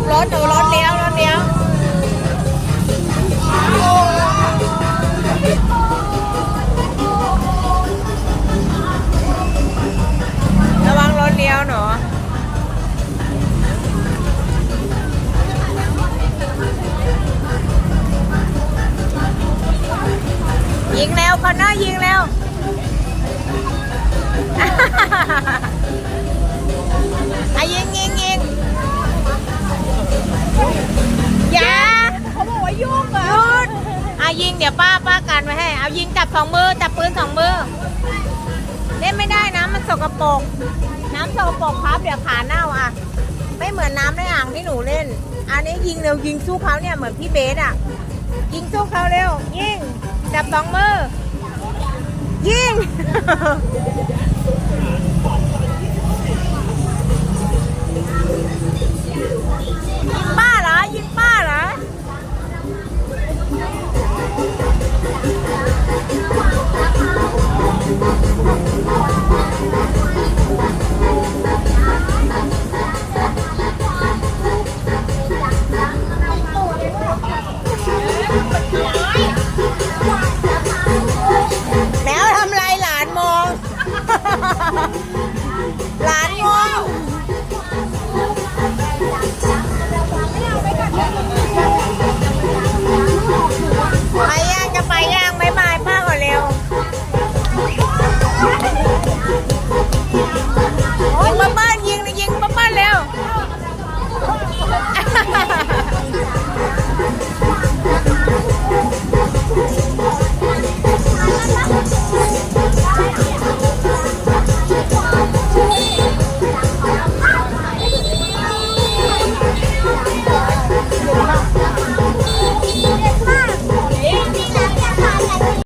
บรถหนูรถเลี้ยวรถเลี้ยวระวังรถเลี้ยวหนูยิงเร็วคอนเนอร์ยิงเร็ว เดี๋ยวป้าป้ากันไว้ให้ เอายิงจับสองมือจับปืนสองมือเล่นไม่ได้นะมันสกปรกน้ำสกปรกครับเดี๋ยวขาเน่าอะ ไม่เหมือนน้ำในอ่างที่หนูเล่น อันนี้ยิงเร็วยิงสู้เขาเนี่ยเหมือนพี่เบสอะ ยิงสู้เขาเร็ว ยิงจับสองมือ ยิง